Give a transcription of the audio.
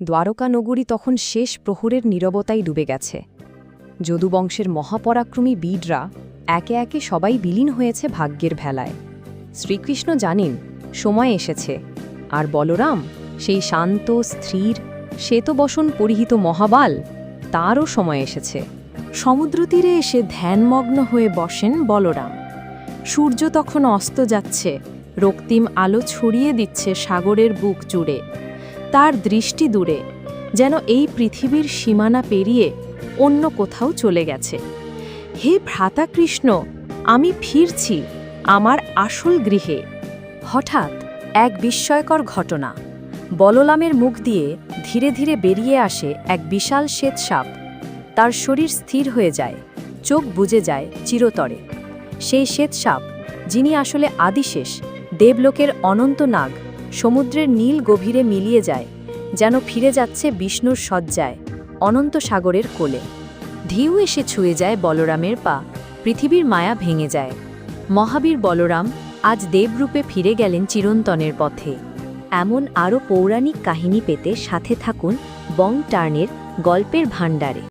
দ্বারকা নগরী তখন শেষ প্রহরের নীরবতায় ডুবে গেছে। যদুবংশের মহাপরাক্রমী বীররা একে একে সবাই বিলীন হয়েছে ভাগ্যের ভেলায়। শ্রীকৃষ্ণ জানেন, সময় এসেছে, আর বলরাম, সেই শান্ত, স্থির, শ্বেতবসন পরিহিত মহাবাল, তারও সময় এসেছে। সমুদ্র তীরে এসে ধ্যানমগ্ন হয়ে বসেন বলরাম। সূর্য তখন অস্ত যাচ্ছে, রক্তিম আলো ছড়িয়ে দিচ্ছে সাগরের বুক জুড়ে। তার দৃষ্টি দূরে, যেন এই পৃথিবীর সীমানা পেরিয়ে অন্য কোথাও চলে গেছে। হে ভ্রাতা কৃষ্ণ আমি ফিরছি আমার আসল গৃহে। হঠাৎ এক বিস্ময়কর ঘটনা। বললামের মুখ দিয়ে ধীরে ধীরে বেরিয়ে আসে এক বিশাল শ্বেতসাপ। তার শরীর স্থির হয়ে যায়, চোখ বুজে যায় চিরতরে। সেই শ্বেতসাপ, যিনি আসলে আদিশেষ, দেবলোকের অনন্ত নাগ সমুদ্রের নীল গভীরে মিলিয়ে যায়, যেন ফিরে যাচ্ছে বিষ্ণুর শয্যায়, অনন্ত সাগরের কোলে। ঢেউ এসে ছুঁয়ে যায় বলরামের পা, পৃথিবীর মায়া ভেঙে যায়। মহাবীর বলরাম আজ দেবরূপে ফিরে গেলেন চিরন্তনের পথে। এমন আরও পৌরাণিক কাহিনী পেতে সাথে থাকুন বং টার্নের গল্পের ভাণ্ডারে।